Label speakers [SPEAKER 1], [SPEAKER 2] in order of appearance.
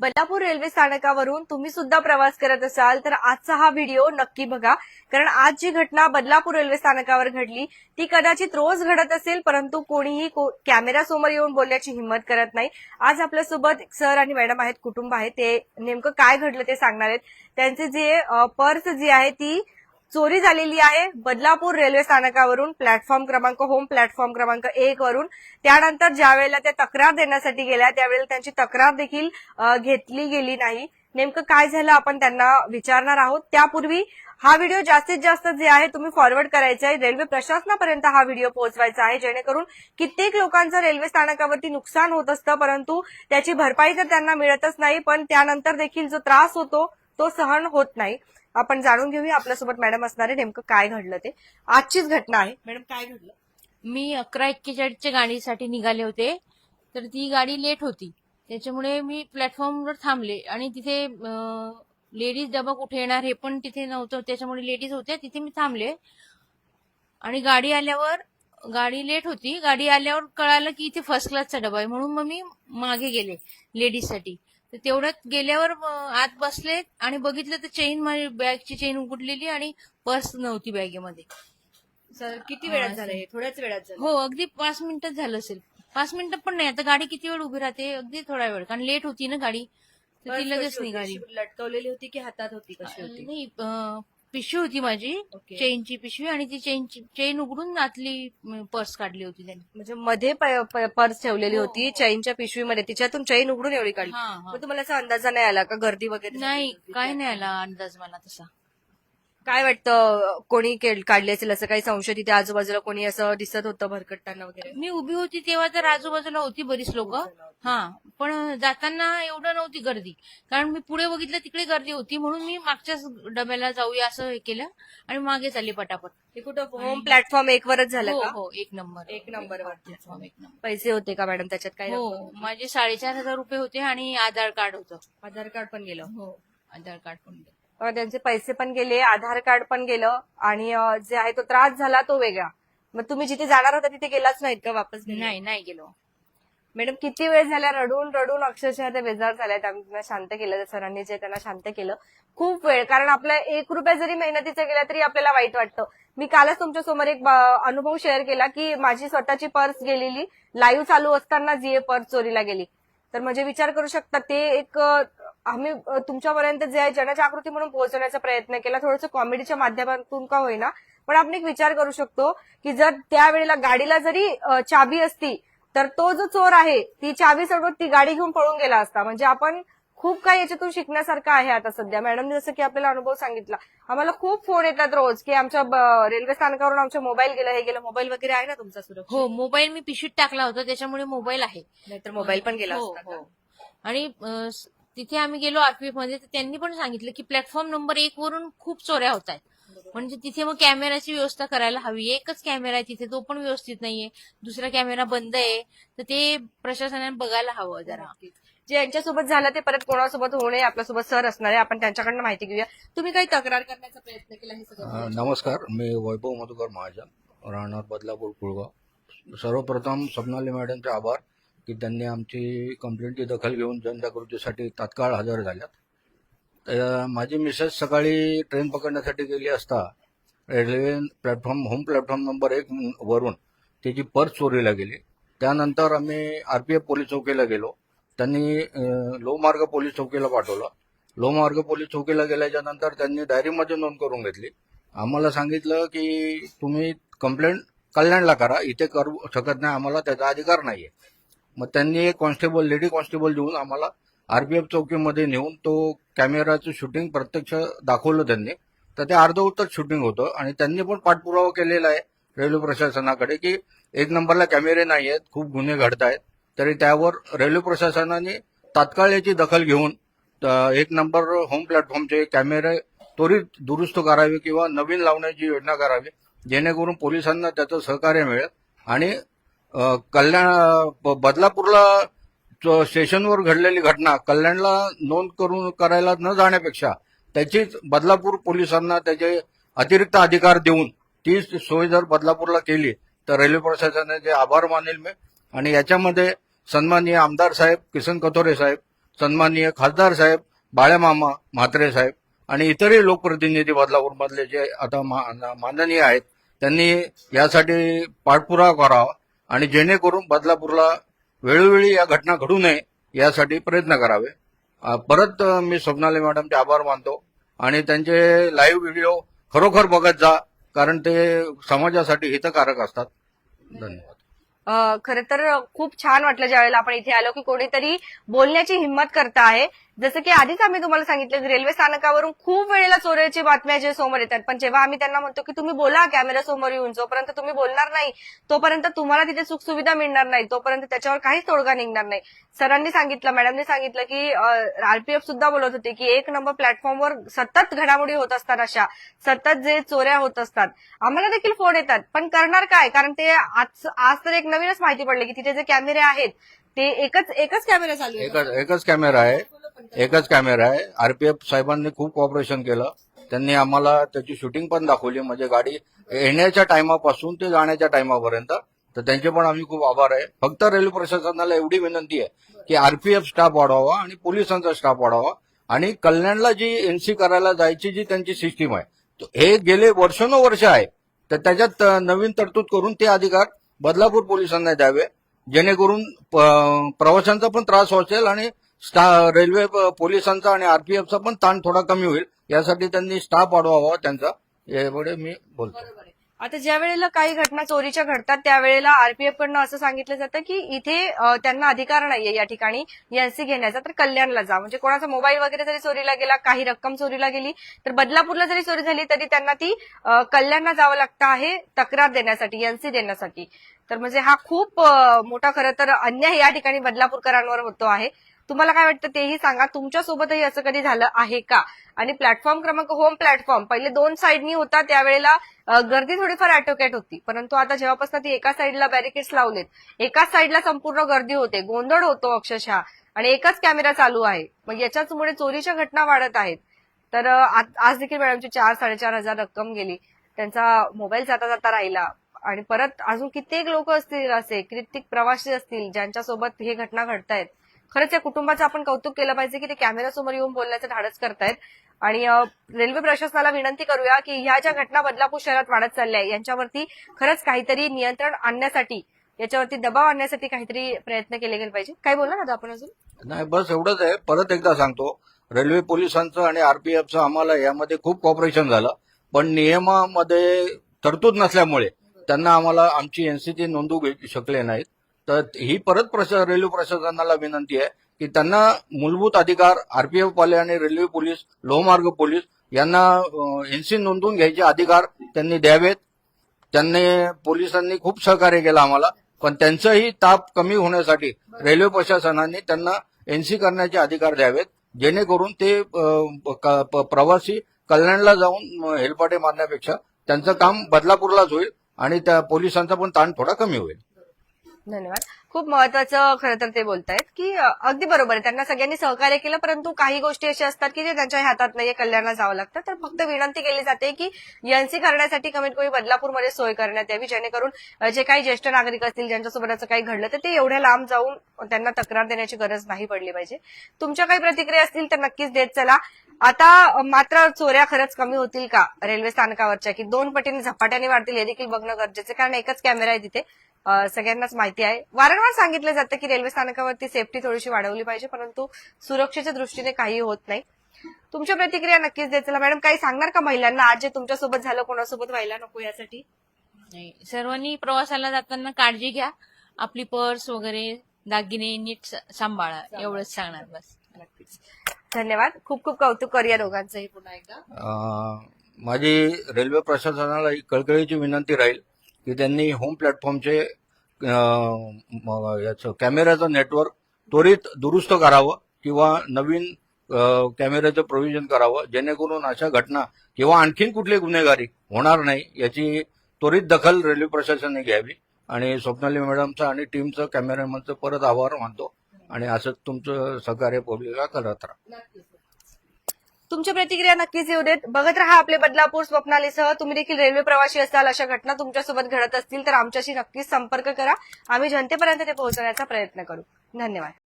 [SPEAKER 1] Ballapur railway स्थानकावरून तुम्ही सुद्धा प्रवास करत असाल तर आजचा हा व्हिडिओ नक्की बघा. कारण आज जी घटना बदलापूर रेल्वे स्थानकावर घडली ती कदाचित रोज घडत असेल परंतु कोणीही कॅमेरा समोर येऊन बोलण्याची हिंमत करत नाही. आज आपल्यासोबत सर आणि मॅडम आहेत कुटुंब आहे ते नेमकं काय घडलं ते सांगणार आहेत. त्यांचे जे पर्स जी आहे ती चोरी झालेली आहे. बदलापूर रेल्वे स्थानकावरून प्लॅटफॉर्म क्रमांक होम प्लॅटफॉर्म क्रमांक एक वरून. त्यानंतर ज्या वेळेला त्या तक्रार देण्यासाठी गेल्या त्यावेळेला त्यांची तक्रार देखील घेतली गेली नाही. नेमकं काय झालं आपण त्यांना विचारणार आहोत. त्यापूर्वी हा व्हिडिओ जास्तीत जास्त जे आहे तुम्ही फॉरवर्ड करायचा आहे. रेल्वे प्रशासनापर्यंत हा व्हिडिओ पोहोचवायचा आहे. जेणेकरून कित्येक लोकांचं रेल्वे स्थानकावरती नुकसान होत असतं परंतु त्याची भरपाई तर त्यांना मिळतच नाही पण त्यानंतर देखील जो त्रास होतो तो सहन होत नाही. आपण जाणून घेऊया आपल्यासोबत मॅडम असणारे नेमकं काय घडलं ते. आजचीच घटना आहे. मॅडम काय घडलं?
[SPEAKER 2] मी अकरा एक्केचाळीसच्या गाडीसाठी निघाले होते. तर ती गाडी लेट होती. त्याच्यामुळे मी प्लॅटफॉर्मवर थांबले आणि तिथे लेडीज डबा कुठे येणार हे पण तिथे नव्हतं. त्याच्यामुळे लेडीज होत्या. तिथे मी थांबले. आणि गाडी आल्यावर गाडी लेट होती. गाडी आल्यावर कळालं की इथे फर्स्ट क्लासचा डबा आहे. म्हणून मग मी मागे गेले लेडीजसाठी. तर तेवढ्यात गेल्यावर आत बसले आणि बघितलं तर चेन माझी बॅगची चेन उघडलेली आणि पर्स नव्हती बॅगेमध्ये.
[SPEAKER 1] सर किती वेळात झालं हे? थोड्याच वेळात झालं.
[SPEAKER 2] हो अगदी पाच मिनिटच झालं असेल. पाच मिनिटं पण नाही आता गाडी किती वेळ उभी राहते? अगदी थोडा वेळ कारण लेट होती ना गाडी. तर ती लगेच? निघाली.
[SPEAKER 1] लटकवलेली होती की हातात होती कशी होती?
[SPEAKER 2] नाही पिशवी होती माझी
[SPEAKER 1] ओके.
[SPEAKER 2] चेनची पिशवी आणि ती चेनची चेन उघडून आतली पर्स काढली होती त्यांनी
[SPEAKER 1] म्हणजे मध्ये प- प- पर्स ठेवलेली
[SPEAKER 2] हो,
[SPEAKER 1] होती
[SPEAKER 2] हो.
[SPEAKER 1] चैनच्या पिशवीमध्ये तिच्यातून चैन उघडून एवढी काढली
[SPEAKER 2] हा, हा.
[SPEAKER 1] मग तुम्हाला असा अंदाजा नाही आला का गर्दी वगैरे
[SPEAKER 2] नाही? काय नाही आला अंदाज मला तसा
[SPEAKER 1] काय वाटतं कोणी केल- काढली असेल असं काही संशय तिथे आजूबाजूला कोणी असं दिसत होतं भरकटताना वगैरे?
[SPEAKER 2] मी उभी होती तेव्हा तर आजूबाजूला होती बरीच लोक. हा पण जाताना एवढं नव्हती गर्दी. कारण मी पुढे बघितलं तिकडे गर्दी होती म्हणून मी मागच्याच डब्याला जाऊया असं हे केलं आणि मागे चालली पटापट.
[SPEAKER 1] हे कुठं होम प्लॅटफॉर्म एक वरच झालं
[SPEAKER 2] हो
[SPEAKER 1] का?
[SPEAKER 2] हो एक नंबर.
[SPEAKER 1] एक
[SPEAKER 2] एक नंबर.
[SPEAKER 1] पैसे होते का मॅडम त्याच्यात काय
[SPEAKER 2] हो माझे साडेचार हजार रुपये होते आणि आधार कार्ड होतं.
[SPEAKER 1] आधार कार्ड पण गेलं.
[SPEAKER 2] हो आधार कार्ड पण होतं.
[SPEAKER 1] त्यांचे पैसे पण गेले आधार कार्ड पण गेलं आणि जे आहे तो त्रास झाला तो वेगळा. मग तुम्ही जिथे जाणार होता तिथे गेलाच नाहीत का वापस?
[SPEAKER 2] नाही नाही गेलो.
[SPEAKER 1] मॅडम किती वेळ झाल्या रडून रडून अक्षरशः ते बेजार झाल्यात आम्ही त्यांना शांत केलं सरांनी जे त्यांना शांत केलं. खूप वेळ कारण आपल्या एक रुपया जरी मेहनतीचा गेला तरी आपल्याला वाईट वाटतं. मी कालच तुमच्यासमोर एक अनुभव शेअर केला की माझी स्वतःची पर्स गेलेली लाईव्ह चालू असताना जी पर्स चोरीला गेली. तर म्हणजे विचार करू शकता ते एक आम्ही तुमच्यापर्यंत जे आहे जनजागृती म्हणून पोहोचवण्याचा प्रयत्न केला. थोडंसं कॉमेडीच्या माध्यमातून का होईना. पण आपण एक विचार करू शकतो की जर त्यावेळेला गाडीला जरी चाबी असती तर तो जो चोर आहे ती चावी सोडून ती गाडी घेऊन पळून गेला असता. म्हणजे आपण खूप काही याच्यातून शिकण्यासारखं आहे आता सध्या. मॅडमने जसं की आपल्याला अनुभव सांगितला आम्हाला खूप फोन येतात रोज की आमच्या रेल्वे स्थानकावरून आमच्या मोबाईल गेलं हे गेलं. मोबाईल वगैरे आहे ना तुमचा सुरक्षित?
[SPEAKER 2] हो मोबाईल मी पिशवीत टाकला होता. त्याच्यामुळे मोबाईल आहे.
[SPEAKER 1] नाहीतर मोबाईल पण गेला
[SPEAKER 2] हो? हो. आणि तिथे आम्ही गेलो आरपीएफमध्ये तर त्यांनी पण सांगितलं की प्लॅटफॉर्म नंबर एक वरून खूप चोऱ्या होत आहेत म्हणजे तिथे मग कॅमेराची व्यवस्था करायला हवी एकच कॅमेरा आहे तिथे तो पण व्यवस्थित नाहीये. दुसरा कॅमेरा बंद आहे. तर ते प्रशासनाने बघायला हवं जरा.
[SPEAKER 1] जे यांच्यासोबत झालं ते परत कोणासोबत होऊ नये आपल्यासोबत सर असणार आहे. आपण त्यांच्याकडनं माहिती घेऊया. तुम्ही काही तक्रार करण्याचा प्रयत्न केला हे सगळं
[SPEAKER 3] नमस्कार. मी वैभव मधुकर महाजन राहणार बदलापूर कुळगाव. सर्वप्रथम स्वप्नाली मॅडमचे आभार. की त्यांनी आमची कंप्लेंटची दखल घेऊन जनजागृतीसाठी तात्काळ हजर झाल्यात. तर माझी मिसेस सकाळी ट्रेन पकडण्यासाठी गेली असता railway platform home platform number एक वरून त्याची पर्स चोरीला गेली. त्यानंतर आम्ही आर पी एफ पोलीस चौकीला गेलो. त्यांनी लोहमार्ग पोलीस चौकीला पाठवलं. लोहमार्ग पोलीस चौकीला गेल्याच्यानंतर त्यांनी डायरीमध्ये नोंद करून घेतली. आम्हाला सांगितलं की तुम्ही कंप्लेंट कल्याणला करा. इथे करू शकत नाही. आम्हाला त्याचा अधिकार नाही आहे मग त्यांनी एक कॉन्स्टेबल लेडी कॉन्स्टेबल देऊन आम्हाला आरबीएफ चौकीमध्ये नेऊन तो कॅमेराचं शूटिंग प्रत्यक्ष दाखवलं त्यांनी. तर ते अर्धवटच शूटिंग होतं आणि त्यांनी पण पाठपुरावा केलेला आहे रेल्वे प्रशासनाकडे की एक नंबरला कॅमेरे नाही आहेत खूप गुन्हे घडत आहेत तरी त्यावर रेल्वे प्रशासनाने तात्काळ याची दखल घेऊन एक नंबर होम प्लॅटफॉर्मचे कॅमेरे त्वरित दुरुस्त करावे किंवा नवीन लावण्याची योजना करावी जेणेकरून पोलिसांना त्याचं सहकार्य मिळेल आणि कल्याण बदलापूरला च- स्टेशनवर घडलेली घटना कल्याणला नोंद करून करायला न जाण्यापेक्षा त्याचीच बदलापूर पोलिसांना त्याचे अतिरिक्त अधिकार देऊन ती सोय जर बदलापूरला केली तर रेल्वे प्रशासनाचे आभार मानेल मी. आणि याच्यामध्ये सन्माननीय आमदार साहेब किसन कथोरे साहेब सन्माननीय खासदार साहेब बाळ्यामामा म्हात्रे साहेब आणि इतरही लोकप्रतिनिधी बदलापूरमधले जे आता मा- माननीय आहेत त्यांनी यासाठी पाठपुरावा करावा. आणि जेणेकरून बदलापूरला वेळोवेळी या घटना घडू नये यासाठी प्रयत्न करावे. परत मी स्वप्नाली मॅडमचे आभार मानतो आणि त्यांचे लाईव्ह व्हिडिओ खरोखर बघत जा कारण ते समाजासाठी हितकारक असतात. धन्यवाद.
[SPEAKER 1] खर तर खूप छान वाटलं ज्यावेळेला आपण इथे आलो की कोणीतरी बोलण्याची हिंमत करता आहे. जसं की आधीच आम्ही तुम्हाला सांगितलं की रेल्वे स्थानकावरून खूप वेळेला चोऱ्याची बातम्या जे समोर येतात. पण जेव्हा आम्ही त्यांना म्हणतो की तुम्ही बोला कॅमेरा समोर येऊन जोपर्यंत तुम्ही बोलणार नाही तोपर्यंत तुम्हाला तिथे सुखसुविधा मिळणार नाही तोपर्यंत त्याच्यावर काहीच तोडगा निघणार नाही. सरांनी सांगितलं मॅडमनी सांगितलं की आरपीएफ सुद्धा बोलत होते की एक नंबर प्लॅटफॉर्मवर सतत घडामोडी होत असतात अशा. सतत जे चोऱ्या होत असतात. आम्हाला देखील फोन येतात. पण करणार काय? कारण ते आज आज तर एक नवीनच माहिती पडली की तिथे जे कॅमेरे आहेत ते एकच एकच कॅमेरा चालू
[SPEAKER 3] एकच कॅमेरा आहे. एकच कॅमेरा आहे. आरपीएफ साहेबांनी खूप कॉपरेशन केलं. त्यांनी आम्हाला त्याची शूटिंग पण दाखवली. म्हणजे गाडी येण्याच्या टायमापासून ते जाण्याच्या टायमापर्यंत तर त्यांचे पण आम्ही खूप आभार आहे. फक्त रेल्वे प्रशासनाला एवढी विनंती आहे की आरपीएफ स्टाफ वाढवावा आणि पोलिसांचा स्टाफ वाढवावा आणि कल्याणला जी एनसी करायला जायची जी त्यांची सिस्टीम आहे हे गेले वर्षानुवर्ष आहे. तर त्याच्यात नवीन तरतूद करून ते अधिकार बदलापूर पोलिसांना द्यावे. जेणेकरून प्रवाशांचा पण त्रास वाचेल आणि रेल्वे पोलिसांचा आणि आरपीएफचा पण ताण थोडा कमी होईल. यासाठी त्यांनी स्टाफ वाढवावा त्यांचा. एवढे मी बोलतो.
[SPEAKER 1] आता ज्या वेळेला काही घटना चोरीच्या घडतात त्यावेळेला आरपीएफ कडनं असं सांगितलं जातं की इथे त्यांना अधिकार नाहीये या ठिकाणी एनसी घेण्याचा तर कल्याणला जा. म्हणजे कोणाचा मोबाईल वगैरे जरी चोरीला गेला काही रक्कम चोरीला गेली तर बदलापूरला जरी चोरी झाली तरी त्यांना ती कल्याणला जावं लागतं आहे तक्रार देण्यासाठी एनसी देण्यासाठी. तर म्हणजे हा खूप मोठा खरं तर अन्याय या ठिकाणी बदलापूरकरांवर होतो आहे. तुम्हाला काय वाटतं तेही सांगा. तुमच्यासोबतही असं कधी झालं आहे का? आणि प्लॅटफॉर्म क्रमांक होम प्लॅटफॉर्म पहिले दोन साईडनी होता त्यावेळेला गर्दी थोडीफार अॅटोकॅट होती. परंतु आता जेव्हापासून ती एका साईडला बॅरिकेड्स लावलेत एकाच साईडला संपूर्ण गर्दी होते. गोंधळ होतो अक्षरशः. आणि एकच कॅमेरा चालू आहे. मग याच्याचमुळे चोरीच्या घटना वाढत आहेत. तर आज आज देखील मॅडमची चार साडेचार हजार रक्कम गेली. त्यांचा मोबाईल जाता जाता राहिला. आणि परत अजून कित्येक लोक असतील असे कित्येक प्रवासी असतील ज्यांच्यासोबत हे घटना घडतायत. खरंच या कुटुंबाचं आपण कौतुक केलं पाहिजे की ते कॅमेऱ्यासमोर येऊन बोलण्याचं धाडस करतायत. आणि रेल्वे प्रशासनाला विनंती करूया की ह्या ज्या घटना बदलापूर शहरात वाढत चालल्या यांच्यावरती खरंच काहीतरी नियंत्रण आणण्यासाठी याच्यावरती दबाव आणण्यासाठी काहीतरी प्रयत्न केले गेले पाहिजे. काय बोलला ना आपण अजून?
[SPEAKER 3] नाही बस एवढंच आहे. परत एकदा सांगतो. रेल्वे पोलिसांचं आणि आरपीएफचं आम्हाला यामध्ये खूप कॉपरेशन झालं. पण नियमामध्ये तरतूद नसल्यामुळे त्यांना आम्हाला आमची एनसीटी नोंदवू शकले नाहीत. तर ही परत प्रशा रेल्वे प्रशासनाला विनंती आहे की त्यांना मूलभूत अधिकार आरपीएफ वाले आणि रेल्वे पोलीस लोहमार्ग पोलीस यांना एनसी नोंदवून घ्यायचे अधिकार त्यांनी द्यावेत. त्यांनी पोलिसांनी खूप सहकार्य केलं आम्हाला पण त्यांचंही ताप कमी होण्यासाठी रेल्वे प्रशासनाने त्यांना एनसी करण्याचे अधिकार द्यावेत जेणेकरून ते प्रवासी कल्याणला जाऊन हेलपाटे मारण्यापेक्षा त्यांचं काम बदलापूरलाच होईल आणि त्या पोलिसांचा पण ताण थोडा कमी होईल.
[SPEAKER 1] धन्यवाद. खूप महत्वाचं खरं तर ते बोलतायत की अगदी बरोबर आहे. त्यांना सगळ्यांनी सहकार्य केलं परंतु काही गोष्टी अशा असतात की जे त्यांच्या हातात नाहीये कल्याणला जावं लागतं. तर फक्त विनंती केली जाते की एनसी करण्यासाठी कमीत कमी बदलापूरमध्ये सोय करण्यात यावी जेणेकरून जे काही ज्येष्ठ नागरिक असतील ज्यांच्यासोबत असं काही घडलं तर ते एवढ्या लांब जाऊन त्यांना तक्रार देण्याची गरज नाही पडली पाहिजे. तुमच्या काही प्रतिक्रिया असतील तर नक्कीच देत चला. आता मात्र चोऱ्या खरंच कमी होतील का? रेल्वे स्थानकावरच्या की दोन पटीने झपाट्याने वाढतील हे देखील बघणं गरजेचं कारण एकच कॅमेरा आहे तिथे. सगळ्यांनाच माहिती आहे. वारंवार सांगितलं जातं की रेल्वे स्थानकावरती सेफ्टी थोडीशी वाढवली पाहिजे परंतु सुरक्षेच्या दृष्टीने काही होत नाही. तुमच्या प्रतिक्रिया नक्कीच देत चला. मॅडम काही सांगणार का महिलांना? आज जे तुमच्यासोबत झालं कोणासोबत व्हायला नको यासाठी?
[SPEAKER 2] नाही सर्वांनी प्रवासाला जाताना काळजी घ्या. आपली पर्स वगैरे दागिने नीट सांभाळा. एवढंच सांगणार बस.
[SPEAKER 1] नक्कीच. धन्यवाद. खूप खूप कौतुक करूया दोघांचंही पुन्हा एकदा.
[SPEAKER 3] अं, माझी रेल्वे प्रशासनाला ही कळकळीची विनंती राहील. की त्यांनी होम प्लॅटफॉर्मचे याचं कॅमेऱ्याचं नेटवर्क त्वरित दुरुस्त करावं किंवा नवीन कॅमेऱ्याचं प्रोव्हिजन करावं जेणेकरून अशा घटना किंवा आणखीन कुठली गुन्हेगारी होणार नाही याची त्वरित दखल रेल्वे प्रशासनाने घ्यावी. आणि स्वप्नाली मॅडमचं आणि टीमचं कॅमेरामनचं परत आभार मानतो. आणि असंच तुमचं सहकार्य पब्लिकला करत राहा.
[SPEAKER 1] तुमच्या प्रतिक्रिया नक्कीच येऊ देत. बघत राहा आपले बदलापूर स्वप्नालीसह. तुम्ही देखील रेल्वे प्रवासी असाल अशा घटना तुमच्यासोबत घडत असतील तर आमच्याशी नक्कीच संपर्क करा. आम्ही जनतेपर्यंत ते पोहोचवण्याचा प्रयत्न करू. धन्यवाद.